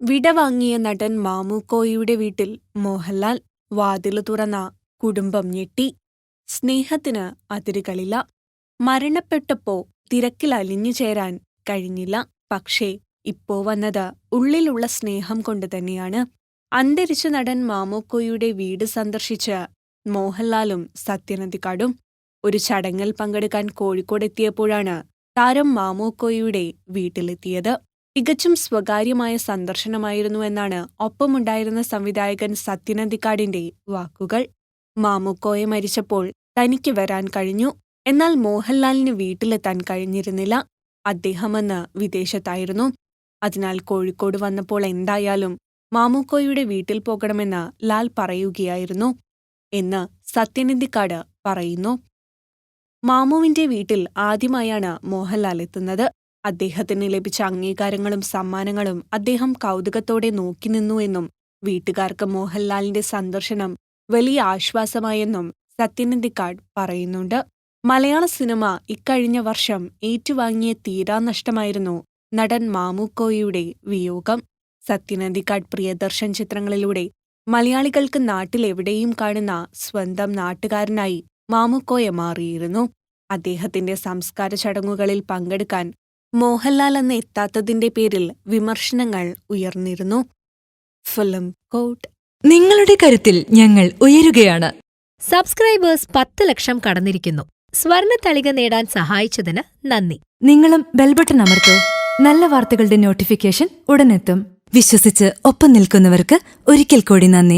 വിടവാങ്ങിയ നടൻ മാമുക്കോയുടെ വീട്ടിൽ മോഹൻലാൽ വാതിൽ തുറന്ന കുടുംബം ഞെട്ടി. സ്നേഹത്തിന് അതിരുകളില്ല മരണപ്പെട്ടപ്പോ തിരക്കിൽ അലിഞ്ഞു ചേരാൻ കഴിഞ്ഞില്ല. പക്ഷേ ഇപ്പോ വന്നത് ഉള്ളിലുള്ള സ്നേഹം കൊണ്ട് തന്നെയാണ്. അന്തരിച്ച നടൻ മാമുക്കോയിയുടെ വീട് സന്ദർശിച്ച് മോഹൻലാലും സത്യനന്ദിക്കാടും ഒരു ചടങ്ങിൽ പങ്കെടുക്കാൻ കോഴിക്കോടെത്തിയപ്പോഴാണ് താരം മാമോക്കോയിയുടെ വീട്ടിലെത്തിയത്. തികച്ചും സ്വകാര്യമായ സന്ദർശനമായിരുന്നു എന്നാണ് ഒപ്പമുണ്ടായിരുന്ന സംവിധായകൻ സത്യനന്ദിക്കാടിന്റെ വാക്കുകൾ. മാമുക്കോയെ മരിച്ചപ്പോൾ തനിക്ക് വരാൻ കഴിഞ്ഞു. എന്നാൽ മോഹൻലാലിന് വീട്ടിലെത്താൻ കഴിഞ്ഞിരുന്നില്ല. അദ്ദേഹമെന്ന് വിദേശത്തായിരുന്നു. അതിനാൽ കോഴിക്കോട് വന്നപ്പോൾ എന്തായാലും മാമുക്കോയുടെ വീട്ടിൽ പോകണമെന്ന് ലാൽ പറയുകയായിരുന്നു എന്ന് സത്യനന്ദിക്കാട് പറയുന്നു. മാമുവിന്റെ വീട്ടിൽ ആദ്യമായാണ് മോഹൻലാൽ എത്തുന്നത്. അദ്ദേഹത്തിന് ലഭിച്ച അംഗീകാരങ്ങളും സമ്മാനങ്ങളും അദ്ദേഹം കൗതുകത്തോടെ നോക്കി നിന്നുവെന്നും വീട്ടുകാർക്ക് മോഹൻലാലിന്റെ സന്ദർശനം വലിയ ആശ്വാസമായെന്നും സത്യനന്ദിക്കാട് പറയുന്നുണ്ട്. മലയാള സിനിമ ഇക്കഴിഞ്ഞ വർഷം ഏറ്റുവാങ്ങിയ തീരാനഷ്ടമായിരുന്നു നടൻ മാമുക്കോയുടെ വിയോഗം. സത്യനന്ദിക്കാട് പ്രിയദർശൻ ചിത്രങ്ങളിലൂടെ മലയാളികൾക്ക് നാട്ടിലെവിടെയും കാണുന്ന സ്വന്തം നാട്ടുകാരനായി മാമുക്കോയ മാറിയിരുന്നു. അദ്ദേഹത്തിന്റെ സംസ്കാര ചടങ്ങുകളിൽ പങ്കെടുക്കാൻ മോഹൻലാൽ എന്ന് എത്താത്തതിന്റെ പേരിൽ വിമർശനങ്ങൾ ഉയർന്നിരുന്നു. ഫിലിം കോട്ട് നിങ്ങളുടെ കരുത്തിൽ ഞങ്ങൾ ഉയരുകയാണ്. സബ്സ്ക്രൈബേഴ്സ് പത്ത് ലക്ഷം കടന്നിരിക്കുന്നു. സ്വർണ തളിക നേടാൻ സഹായിച്ചതിന് നന്ദി. നിങ്ങളും ബെൽബട്ടൺ അമർത്തോ. നല്ല വാർത്തകളുടെ നോട്ടിഫിക്കേഷൻ ഉടനെത്തും. വിശ്വസിച്ച് ഒപ്പം നിൽക്കുന്നവർക്ക് ഒരിക്കൽ കൂടി നന്ദി.